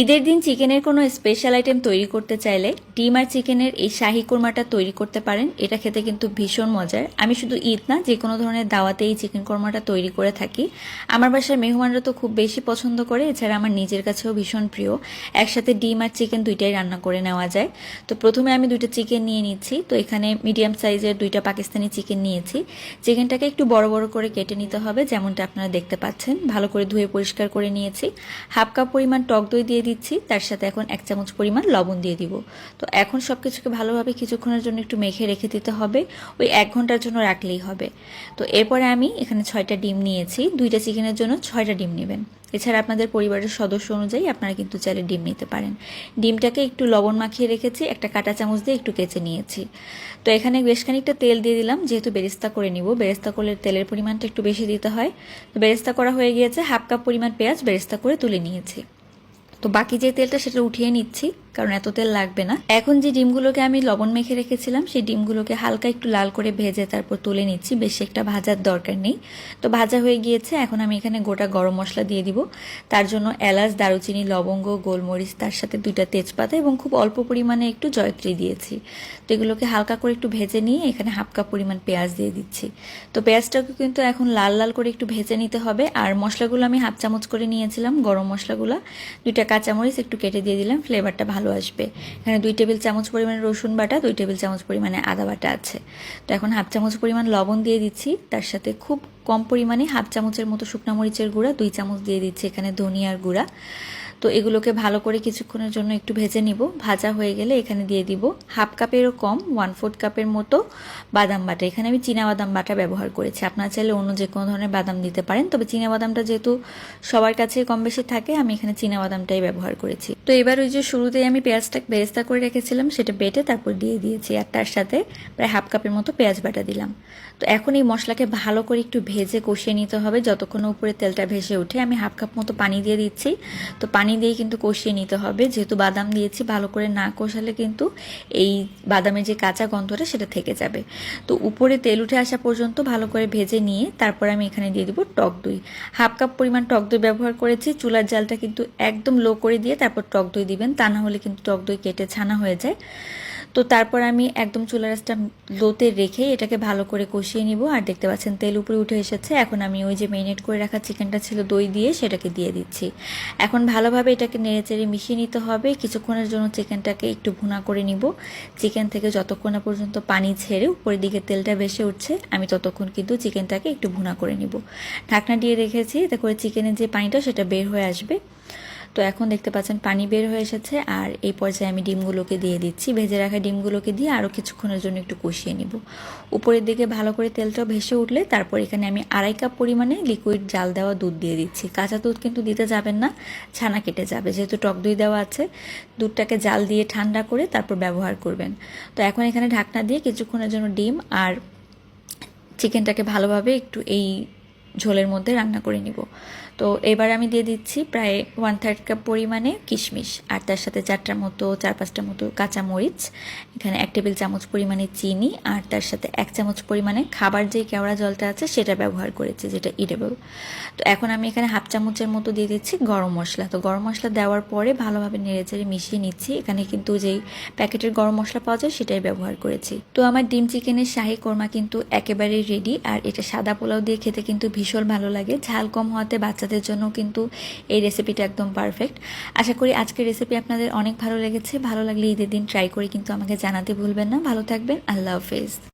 ঈদের দিন চিকেনের কোনো স্পেশাল আইটেম তৈরি করতে চাইলে ডিম আর চিকেনের এই শাহি কোরমাটা তৈরি করতে পারেন। এটা খেতে কিন্তু ভীষণ মজার। আমি শুধু ঈদ না, যে কোনো ধরনের দাওয়াতে এই চিকেন কোরমাটা তৈরি করে থাকি। আমার বাসার মেহমানরা তো খুব বেশি পছন্দ করে, এছাড়া আমার নিজের কাছেও ভীষণ প্রিয়। একসাথে ডিম আর চিকেন দুইটাই রান্না করে নেওয়া যায়। তো প্রথমে আমি দুইটা চিকেন নিয়ে নিচ্ছি। তো এখানে মিডিয়াম সাইজের দুইটা পাকিস্তানি চিকেন নিয়েছি। চিকেনটাকে একটু বড় বড় করে কেটে নিতে হবে, যেমনটা আপনারা দেখতে পাচ্ছেন। ভালো করে ধুয়ে পরিষ্কার করে নিয়েছি। হাফ কাপ পরিমাণ টক দই দিয়ে দিচ্ছি, তার সাথে এখন এক চামচ পরিমাণ লবণ দিয়ে দিব। তো এখন সব কিছুকে ভালোভাবে কিছুক্ষণের জন্য একটু মেখে রেখে দিতে হবে, ওই এক ঘণ্টার জন্য রাখলেই হবে। তো এরপরে আমি এখানে ছয়টা ডিম নিয়েছি, দুইটা চিকেনের জন্য ছয়টা ডিম নেবেন। এছাড়া আপনাদের পরিবারের সদস্য অনুযায়ী আপনারা কিন্তু চাইলে ডিম নিতে পারেন। ডিমটাকে একটু লবণ মাখিয়ে রেখেছি, একটা কাঁটা চামচ দিয়ে একটু কেচে নিয়েছি। তো এখানে বেশ খানিকটা তেল দিয়ে দিলাম, যেহেতু বেরেস্তা করে নিব, বেরেস্তা করলে তেলের পরিমাণটা একটু বেশি দিতে হয়। তো বেরেস্তা করা হয়ে গিয়েছে, হাফ কাপ পরিমাণ পেঁয়াজ বেরেস্তা করে তুলে নিয়েছি। তো বাকি যে তেলটা সেটা উঠিয়ে নিচ্ছি। কারণ এত তেল লাগবে না। এখন যে ডিমগুলোকে আমি লবণ মেখে রেখেছিলাম, সেই ডিমগুলোকে হালকা একটু লাল করে ভেজে তারপর তুলে নিচ্ছি। বেশি একটা ভাজার দরকার নেই। তো ভাজা হয়ে গিয়েছে, এখন আমি এখানে গোটা গরম মশলা দিয়ে দিব। তার জন্য এলাচ, দারুচিনি, লবঙ্গ, গোলমরিচ, তার সাথে দুইটা তেজপাতা এবং খুব অল্প পরিমাণে একটু জয়ত্রী দিয়েছি। তো এগুলোকে হালকা করে একটু ভেজে নিয়ে এখানে হাফ কাপ পরিমাণ পেঁয়াজ দিয়ে দিচ্ছি। তো পেঁয়াজটাকে কিন্তু এখন লাল লাল করে একটু ভেজে নিতে হবে। আর মশলাগুলো আমি হাফ চামচ করে নিয়েছিলাম, গরম মশলাগুলো। দুইটা কাঁচামরিচ একটু কেটে দিয়ে দিলাম, ফ্লেভারটা ভালো আসবে। এখানে দুই টেবিল চামচ পরিমাণে রসুন বাটা, দুই টেবিল চামচ পরিমাণে আদা বাটা আছে। তো এখন হাফ চামচ পরিমাণ লবণ দিয়ে দিচ্ছি। তার সাথে খুব কম পরিমাণে হাফ চামচের মতো শুকনা মরিচের গুঁড়া, দুই চামচ দিয়ে দিচ্ছি এখানে ধনিয়ার গুঁড়া। তো এগুলোকে ভালো করে কিছুক্ষণের জন্য একটু ভেজে নিব। ভাজা হয়ে গেলে এখানে দিয়ে দিব হাফ কাপেরও কম ওয়ান ফোর্থ কাপের মতো বাদাম বাটা। এখানে আমি বাদাম বাটা ব্যবহার করেছি। আপনারা চাইলে অন্য যে কোনো ধরনের বাদাম দিতে পারেন, তবে বাদামটা যেহেতু সবার কাছে কম বেশি থাকে, আমি এখানে বাদামটাই ব্যবহার করেছি। তো এবার ওই যে শুরুতেই আমি পেঁয়াজটা বেরেস্তা করে রেখেছিলাম, সেটা বেটে তারপর দিয়ে দিয়েছি আর তার সাথে প্রায় হাফ কাপের মতো পেঁয়াজ বাটা দিলাম। তো এখন এই মশলাকে ভালো করে একটু ভেজে কষিয়ে নিতে হবে। যতক্ষণ উপরে তেলটা ভেসে ওঠে, আমি হাফ কাপ মতো পানি দিয়ে দিচ্ছি। তো পানি দিয়ে কিন্তু কষিয়ে নিতে হবে। যেহেতু বাদাম দিয়েছি, ভালো করে না কষালে কিন্তু এই বাদামের যে কাঁচা গন্ধটা সেটা থেকে যাবে। তো উপরে তেল উঠে আসা পর্যন্ত ভালো করে ভেজে নিয়ে তারপর আমি এখানে দিয়ে দিব টক দই। হাফ কাপ পরিমাণ টক দই ব্যবহার করেছি। চুলার জালটা কিন্তু একদম লো করে দিয়ে তারপর টক দই দিবেন। তা না হলে কিন্তু টক দই কেটে ছানা হয়ে যায়। তো তারপর আমি একদম চুলা রাসটা লোতে রেখে এটাকে ভালো করে কষিয়ে নিব। আর দেখতে পাচ্ছেন, তেল উপরে উঠে এসেছে। এখন আমি ওই যে মেরিনেট করে রাখা চিকেনটা ছিল দই দিয়ে সেটাকে দিয়ে দিচ্ছি। এখন ভালোভাবে এটাকে নেড়ে চেড়ে মিশিয়ে নিতে হবে। কিছুক্ষণের জন্য চিকেনটাকে একটু ভুনা করে নিব। চিকেন থেকে যতক্ষণ না পর্যন্ত পানি ছেড়ে উপরের দিকে তেলটা ভেসে উঠছে, আমি ততক্ষণ কিন্তু চিকেনটাকে একটু ভুনা করে নিব। ঢাকনা দিয়ে রেখেছি, এতে করে চিকেনের যে পানিটা সেটা বের হয়ে আসবে। তো এখন দেখতে পাচ্ছেন পানি বের হয়ে এসেছে আর এই পর্যায়ে আমি ডিমগুলোকে দিয়ে দিচ্ছি। ভেজে রাখা ডিমগুলোকে দিয়ে আরও কিছুক্ষণের জন্য একটু কষিয়ে নিব। উপরের দিকে ভালো করে তেলটা ভেসে উঠলে তারপর এখানে আমি আড়াই কাপ পরিমাণে লিকুইড জাল দেওয়া দুধ দিয়ে দিচ্ছি। কাঁচা দুধ কিন্তু দিতে যাবেন না, ছানা কেটে যাবে। যেহেতু টক দই দেওয়া আছে, দুধটাকে জাল দিয়ে ঠান্ডা করে তারপর ব্যবহার করবেন। তো এখন এখানে ঢাকনা দিয়ে কিছুক্ষণের জন্য ডিম আর চিকেনটাকে ভালোভাবে একটু এই ঝোলের মধ্যে রান্না করে নিব। তো এবার আমি দিয়ে দিচ্ছি প্রায় ওয়ান থার্ড কাপ পরিমাণে কিশমিশ, আর তার সাথে চারটার মতো চার পাঁচটার মতো কাঁচা মরিচ এখানে এক টেবিল চামচ পরিমাণে চিনি, আর তার সাথে এক চামচ পরিমাণে খাবার যে কেওড়া জলটা আছে সেটা ব্যবহার করেছি, যেটা ইডেবল তো এখন আমি এখানে হাফ চামচের মতো দিয়ে দিচ্ছি গরম মশলা। তো গরম মশলা দেওয়ার পরে ভালোভাবে নেড়েচেড়ে মিশিয়ে নিচ্ছি। এখানে কিন্তু যেই প্যাকেটের গরম মশলা পাওয়া যায় সেটাই ব্যবহার করেছি। তো আমার ডিম চিকেনের শাহী কোরমা কিন্তু একেবারেই রেডি আর এটা সাদা পোলাও দিয়ে খেতে কিন্তু ভীষণ ভালো লাগে। ঝাল কম হওয়াতে বাচ্চাদের জন্য কিন্তু এই রেসিপিটা একদম পারফেক্ট আশা করি আজকের রেসিপি আপনাদের অনেক ভালো লেগেছে। ভালো লাগলে ঈদের দিন ট্রাই করে কিন্তু আমাকে জানাতে ভুলবেন না। ভালো থাকবেন। আল্লাহ হাফেজ।